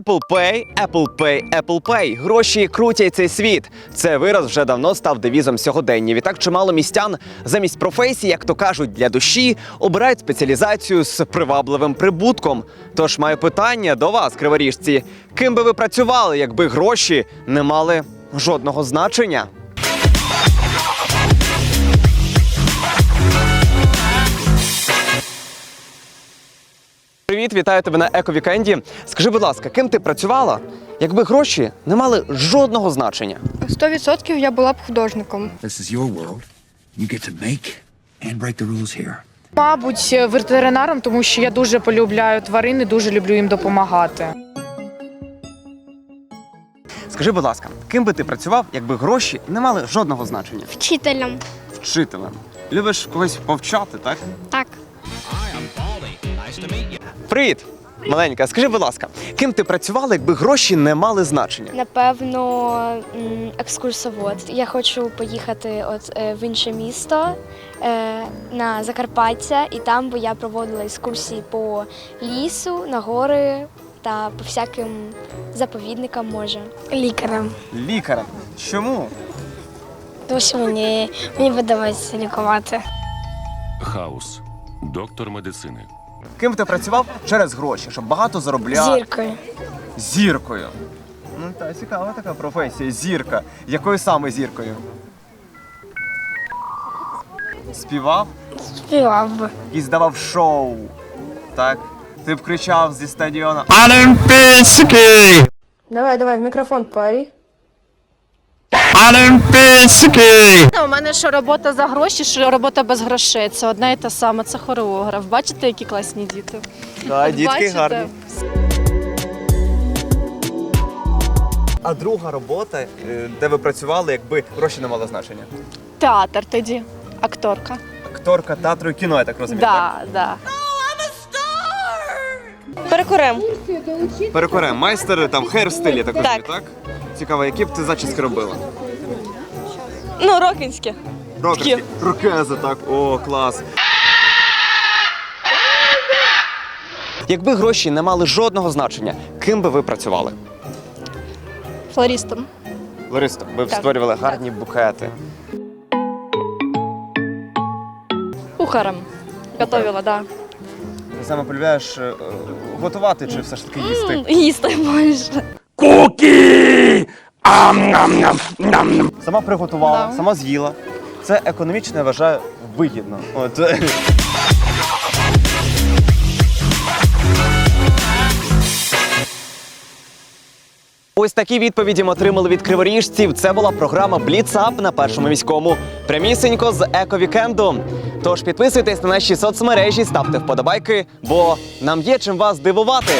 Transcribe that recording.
Apple Pay, Apple Pay, Apple Pay. Гроші крутять цей світ. Це вираз вже давно став девізом сьогодення. Відтак чимало містян замість професії, як то кажуть, для душі обирають спеціалізацію з привабливим прибутком. Тож маю питання до вас, криворіжці. Ким би ви працювали, якби гроші не мали жодного значення? Привіт, вітаю тебе на Еко-вікенді. Скажи, будь ласка, ким ти працювала, якби гроші не мали жодного значення? 100% я була б художником. This is your world. You get to make and break the rules here. Мабуть, ветеринаром, тому що я дуже полюбляю тварин і дуже люблю їм допомагати. Скажи, будь ласка, ким би ти працював, якби гроші не мали жодного значення? Вчителем. Вчителем. Любиш когось повчати, так? Так. Привіт! Маленька, скажи, будь ласка, ким ти працювала, якби гроші не мали значення? Напевно, м, екскурсовод. Я хочу поїхати от е, в інше місто е, на Закарпаття, і там би я проводила екскурсії по лісу, на гори та по всяким заповідникам може. Лікарем. Лікарем. Чому? Тому що мені, мені подобається лікувати. Хаус. Доктор медицини. Ким ти працював через гроші, щоб багато заробляти? Зіркою. Зіркою. Ну та цікава така професія. Зірка. Якою саме зіркою? Співав Співав би. і здавав шоу. Так? Ти б кричав зі стадіона. Давай, давай, в мікрофон парі. У мене що робота за гроші, що робота без грошей. Це одна і та сама, це хореограф. Бачите, які класні діти? Да, дітки Бачите? гарні. А друга робота, е, де ви працювали, якби гроші не мали значення? Театр тоді, акторка. Акторка театру і кіно, я так розумію. Да, да. Перекурем. Так? Перекорем, майстер там хейр-стиль, я так так? Цікаво, які б ти зачіски робила? Ну, рокінське. Рокерські. Рокези, так. О, клас. Якби гроші не мали жодного значення, ким би ви працювали? Флористом. Ларисто, ви б Так, створювали гарні букети. Кухарем. Готовила, да. Ти саме полюбляєш е, готувати чи все ж таки їсти? Їсти можна. Сама приготувала, Да. сама з'їла. Це економічно, я вважаю, вигідно. От. Ось такі відповіді ми отримали від криворіжців. Це була програма Бліцап на першому міському. Прямісенько з еко-вікенду. Тож підписуйтесь на наші соцмережі, ставте вподобайки, бо нам є чим вас дивувати.